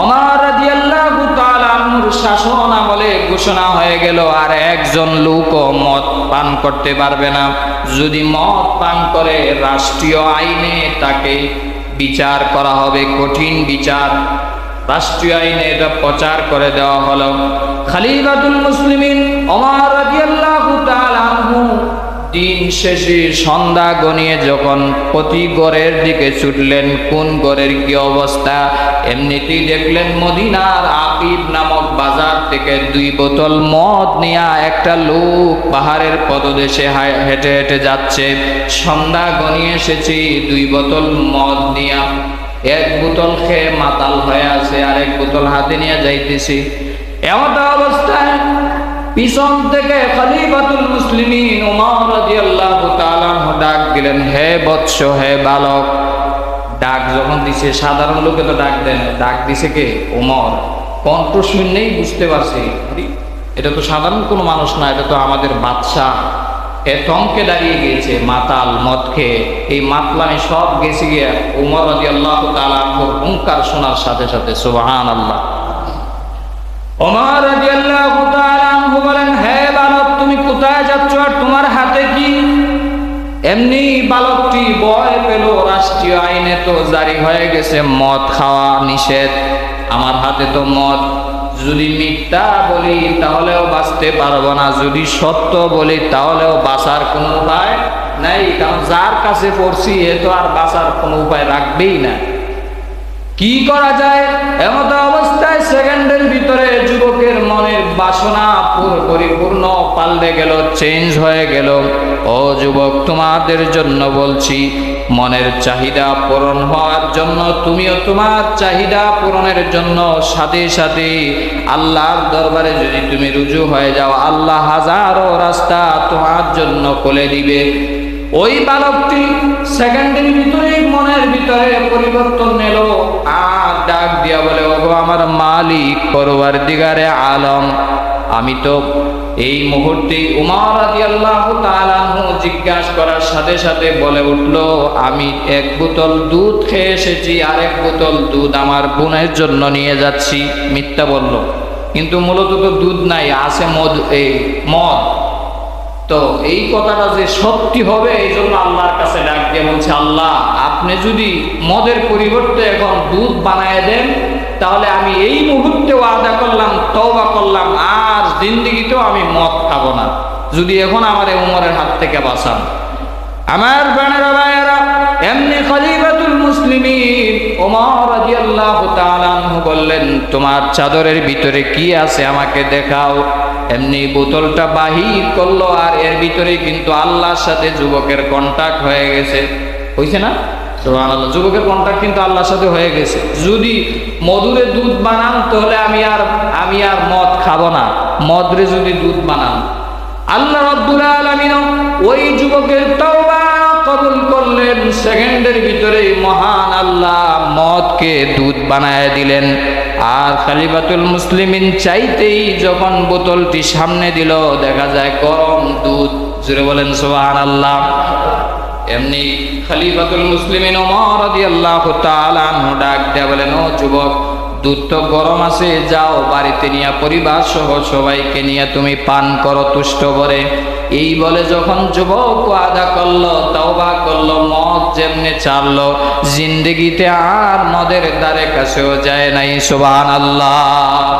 অমর শাসন আমলে ঘোষণা হয়ে গেল, আর একজন লোকও মদ পান করতে পারবে না। যদি মদ পান করে রাষ্ট্রীয় আইনে তাকে বিচার করা হবে, কঠিন বিচার। রাষ্ট্রীয় আইনে এটা প্রচার করে দেওয়া হলো। খালিফাতুল মুসলিমিন ওমর রাদিয়াল্লাহু তাআলা আনহু দিন শেষে সন্ধ্যা গনিয়ে যখন প্রতি গড়ের দিকে ছুটলেন, কোন গড়ের কি অবস্থা? এমনিতেই দেখলেন মদিনার আকিব নামক বাজার থেকে দুই বোতল মদ নিয়ে একটা লোক পাহাড়ের পদদেশে হেঁটে হেঁটে যাচ্ছে। সন্ধ্যা গনিয়ে এসেছি, দুই বোতল মদ নিয়ে। এক বোতল খেয়ে মাতাল হয়ে আছে আর এক বোতল হাতে নিয়ে যাইতেছি। এমন অবস্থায় পিছন থেকে খলিফাতুল মুসলিমিন উমর রাদিয়াল্লাহু তাআলা ডাক দিলেন, হে বৎস, হে বালক। ডাক যখন দিছে, সাধারণ লোকে তো ডাক দেন। ডাক দিছে কে? উমর। কণ্ঠ শুনলেই বুঝতে পারছি। এটা তো সাধারণ কোনো মানুষ না, এটা তো আমাদের বাদশাহ। এ টঙ্কে দাঁড়িয়ে গিয়েছে মাতাল মদ খেয়ে এই মাতলামি সব গেছে গিয়ে উমর রাদিয়াল্লাহু তাআলা আনহুর হুঙ্কার শোনার সাথে সাথে, সুবহানাল্লাহ। ওমর রাদিয়াল্লাহু তাআলা আনহু বলেন, হে বালক, তুমি কোথায় যাচ্ছ আর তোমার হাতে কি? এমনি বালকটি ভয় পেল, রাষ্ট্রীয় আইনে তো জারি হয়ে গেছে, মদ খাওয়া নিষেধ। আমার হাতে তো মদ। যদি মিথ্যা বলি, তাহলেও বাঁচতে পারব না। যদি সত্য বলি, তাহলেও বাঁচার কোনো উপায় নাই। কারণ যার কাছে পড়ছি, এ তো আর বাঁচার কোনো উপায় রাখবেই না। কি করা যায়? এমত অবস্থায় সেকেন্ডের ভিতরে যুবকের মনের বাসনা পুরো পরিপূর্ণ পাল্টে গেল চেঞ্জ হয়ে গেল। ও যুবক, তোমাদের জন্য বলছি, মনের চাহিদা পূরণ হওয়ার জন্য, তুমিও তোমার চাহিদা পূরণের জন্য সাথে সাথে আল্লাহর দরবারে যদি তুমি রুজু হয়ে যাও, আল্লাহ হাজারো রাস্তা তোমার জন্য খুলে দিবে। ওই বালকটি সেকেন্ডের ভিতরে মনের ভিতরে পরিবর্তন নিল আর ডাক দিয়া বলে, ওগো আমার মালিক করবার দিগারে আলম আমি তো এই মুহূর্তে উমার আদি আল্লাহ জিজ্ঞাসা করার সাথে সাথে বলে উঠল, আমি এক বোতল দুধ খেয়ে এসেছি আর এক বোতল দুধ আমার বোনের জন্য নিয়ে যাচ্ছি। মিথ্যা বলল। কিন্তু মূলত তো দুধ নাই, আছে মদ, এই মদ। তো এই কথাটা যে সত্যি হবে, এই জন্য আল্লাহর কাছে ডাক দিয়ে বলছে, আল্লাহ, আপনি যদি মদের পরিবর্তে এখন দুধ বানায় দেন, তাহলে আমি এই মুহূর্তে ওয়াদা করলাম, তওবা করলাম, আর জিন্দিগিতেও আমি মদ খাব না। যদি এখন আমার উমরের হাত থেকে বাঁচান। আমার বানেরা, ভাইয়েরা, এমনি খলিফাতুল মুসলিমিন ওমর রাদিয়াল্লাহু তাআলা বললেন, তোমার চাদরের ভিতরে কি আছে আমাকে দেখাও? এমনি বোতলটা বাহির করল, আর এর ভিতরে কিন্তু আল্লাহর সাথে যুবকের কন্টাক্ট হয়ে গেছে। হইছে না? সুবহানাল্লাহ, যুবকের কন্টাক্ট কিন্তু আল্লাহর সাথে হয়ে গেছে। যদি মধুরে দুধ বানান, তাহলে আমি আর আমি আর মদ খাব না। মদরে যদি দুধ বানান। আল্লাহ রব্বুল আলামিন ওই যুবকের তওবা কবুল করলেন, সেকেন্ডের ভিতরে মহান আল্লাহ মদকে দুধ বানায় দিলেন। আর খালিফাতুল মুসলিমিন চাইতেই যখন বোতলটি সামনে দিল, দেখা যায় গরম দুধ। জুড়ে বলেন, সুবহানাল্লাহ। এমনি খালিফাতুল মুসলিমিন ওমর রাদিয়াল্লাহু তাআলা ডাক দেয়া বলেন, ও যুবক দুধ তো গরম আছে, যাও বাড়িতে নিয়ে পরিবার সহ সবাইকে নিয়ে তুমি পান করো তুষ্ট করে এই বলে যখন যুবক আদা করল, তওবা করল, মদ যেমনে চাললো জিন্দগিতে আর মদের দ্বারে কাছেও যায় নাই, সুবহানাল্লাহ।